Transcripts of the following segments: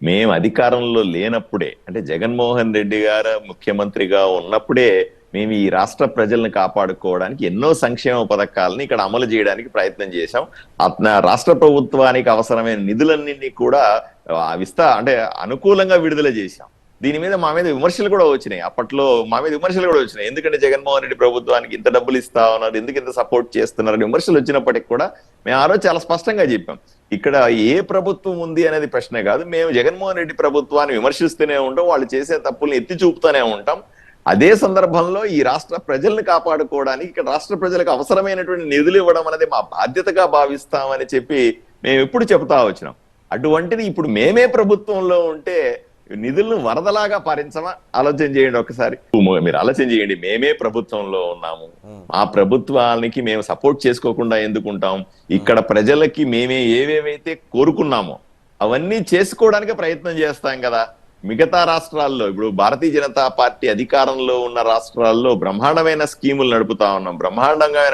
మేము అధికారంలో లేనప్పుడే అంటే జగన్మోహన్ రెడ్డి గారు ముఖ్యమంత్రిగా ఉన్నప్పుడే మేము ఈ రాష్ట్ర ప్రజల్ని కాపాడుకోవడానికి ఎన్నో సంక్షేమ పథకాలని ఇక్కడ అమలు చేయడానికి ప్రయత్నం చేశాం. అతను రాష్ట్ర ప్రభుత్వానికి అవసరమైన నిధులన్నింటినీ కూడా ఆ, విస్తా అంటే అనుకూలంగా విడుదల చేశాం. దీని మీద మా మీద విమర్శలు కూడా వచ్చినాయి. అప్పట్లో మా మీద విమర్శలు కూడా వచ్చినాయి. ఎందుకంటే జగన్మోహన్ రెడ్డి ప్రభుత్వానికి ఇంత డబ్బులు ఇస్తా ఉన్నారు ఎందుకు ఇంత సపోర్ట్ చేస్తున్నారు విమర్శలు వచ్చినప్పటికి కూడా మేము ఆ రోజు చాలా స్పష్టంగా చెప్పాం. ఇక్కడ ఏ ప్రభుత్వం ఉంది అనేది ప్రశ్నే కాదు. మేము జగన్మోహన్ రెడ్డి ప్రభుత్వాన్ని విమర్శిస్తూనే ఉంటాం వాళ్ళు చేసే తప్పుల్ని ఎత్తి చూపుతూనే ఉంటాం. అదే సందర్భంలో ఈ రాష్ట్ర ప్రజల్ని కాపాడుకోవడానికి ఇక్కడ రాష్ట్ర ప్రజలకు అవసరమైనటువంటి నిధులు ఇవ్వడం అనేది మా బాధ్యతగా భావిస్తామని చెప్పి మేము ఎప్పుడు చెబుతా వచ్చినాం. అటువంటిది ఇప్పుడు మేమే ప్రభుత్వంలో ఉంటే నిధులను వరదలాగా పారించమా? ఆలోచన చేయండి ఒకసారి. మీరు ఆలోచన చేయండి. మేమే ప్రభుత్వంలో ఉన్నాము. మా ప్రభుత్వానికి మేము సపోర్ట్ చేసుకోకుండా ఎందుకుంటాం ఇక్కడ ప్రజలకి మేమే ఏవేవైతే కోరుకున్నామో అవన్నీ చేసుకోవడానికి ప్రయత్నం చేస్తాం కదా. మిగతా రాష్ట్రాల్లో ఇప్పుడు భారతీయ జనతా పార్టీ అధికారంలో ఉన్న రాష్ట్రాల్లో బ్రహ్మాండమైన స్కీములు నడుపుతా ఉన్నాం. బ్రహ్మాండంగా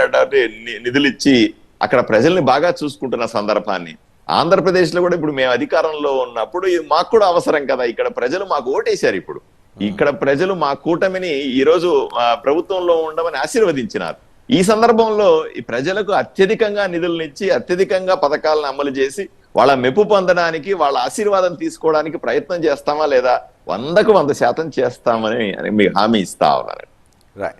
నిధులు ఇచ్చి అక్కడ ప్రజల్ని బాగా చూసుకుంటున్న సందర్భాన్ని ఆంధ్రప్రదేశ్లో కూడా ఇప్పుడు మేము అధికారంలో ఉన్నప్పుడు ఇది మాకు కూడా అవసరం కదా. ఇక్కడ ప్రజలు మాకు ఓటేశారు ఇప్పుడు. ఇక్కడ ప్రజలు మా కూటమిని ఈ రోజు ఆ, ప్రభుత్వంలో ఉండమని ఆశీర్వదించినారు. ఈ సందర్భంలో ఈ ప్రజలకు అత్యధికంగా నిధులనిచ్చి అత్యధికంగా పథకాలను అమలు చేసి వాళ్ళ మెప్పు పొందడానికి వాళ్ళ ఆశీర్వాదం తీసుకోవడానికి ప్రయత్నం చేస్తామా లేదా వందకు వంద శాతం చేస్తామని మీకు హామీ ఇస్తా ఉన్నాను. రైట్